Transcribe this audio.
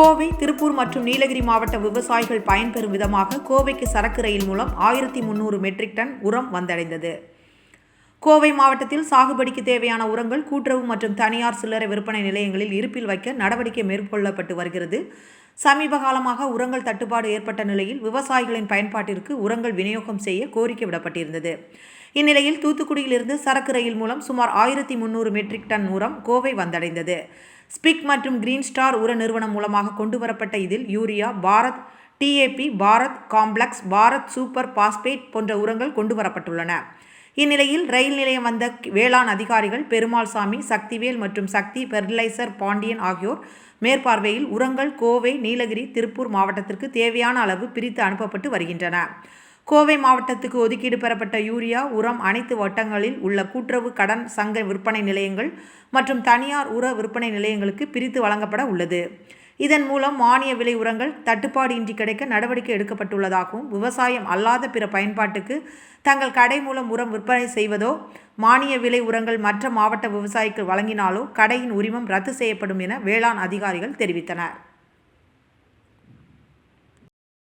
கோவை திருப்பூர் மற்றும் நீலகிரி மாவட்ட விவசாயிகள் பயன்பெறும் விதமாக கோவைக்கு சரக்கு ரயில் மூலம் ஆயிரத்தி முன்னூறு மெட்ரிக் டன் உரம் வந்தடைந்தது. கோவை மாவட்டத்தில் சாகுபடிக்கு தேவையான உரங்கள் கூட்டுறவு மற்றும் தனியார் சில்லறை விற்பனை நிலையங்களில் இருப்பில் வைக்க நடவடிக்கை மேற்கொள்ளப்பட்டு வருகிறது. சமீப காலமாக உரங்கள் தட்டுப்பாடு ஏற்பட்ட நிலையில் விவசாயிகளின் பயன்பாட்டிற்கு உரங்கள் விநியோகம் செய்ய கோரிக்கை விடப்பட்டிருந்தது. இந்நிலையில் தூத்துக்குடியிலிருந்து சரக்கு ரயில் மூலம் சுமார் ஆயிரத்தி முந்நூறு மெட்ரிக் டன் உரம் கோவை வந்தடைந்தது. ஸ்பிக் மற்றும் கிரீன் ஸ்டார் உர நிறுவனம் மூலமாக கொண்டு வரப்பட்ட இதில் urea Bharat DAP Bharat complex Bharat super phosphate போன்ற உரங்கள் கொண்டு வரப்பட்டுள்ளன இந்நிலையில் ரயில் நிலையம் வந்த வேளாண் அதிகாரிகள் பெருமாள் சாமி சக்திவேல் மற்றும் சக்தி ஃபெர்டிலைசர் பாண்டியன் ஆகியோர் மேற்பார்வையில் உரங்கள் கோவை நீலகிரி திருப்பூர் மாவட்டத்திற்கு தேவையான அளவு பிரித்து அனுப்பப்பட்டு வருகின்றன. கோவை மாவட்டத்துக்கு ஒதுக்கீடு பெறப்பட்ட யூரியா உரம் அனைத்து வட்டங்களில் உள்ள கூட்டுறவு கடன் சங்க விற்பனை நிலையங்கள் மற்றும் தனியார் உர விற்பனை நிலையங்களுக்கு பிரித்து வழங்கப்பட உள்ளது. இதன் மூலம் மானிய விலை உரங்கள் தட்டுப்பாடு இன்றி கிடைக்க நடவடிக்கை எடுக்கப்பட்டுள்ளதாகவும் விவசாயம் அல்லாத பிற பயன்பாட்டுக்கு தங்கள் கடை மூலம் உரம் விற்பனை செய்வதோ மானிய விலை உரங்கள் மற்ற மாவட்ட விவசாயிக்கு வழங்கினாலோ கடையின் உரிமம் ரத்து செய்யப்படும் என வேளாண் அதிகாரிகள் தெரிவித்தனர்.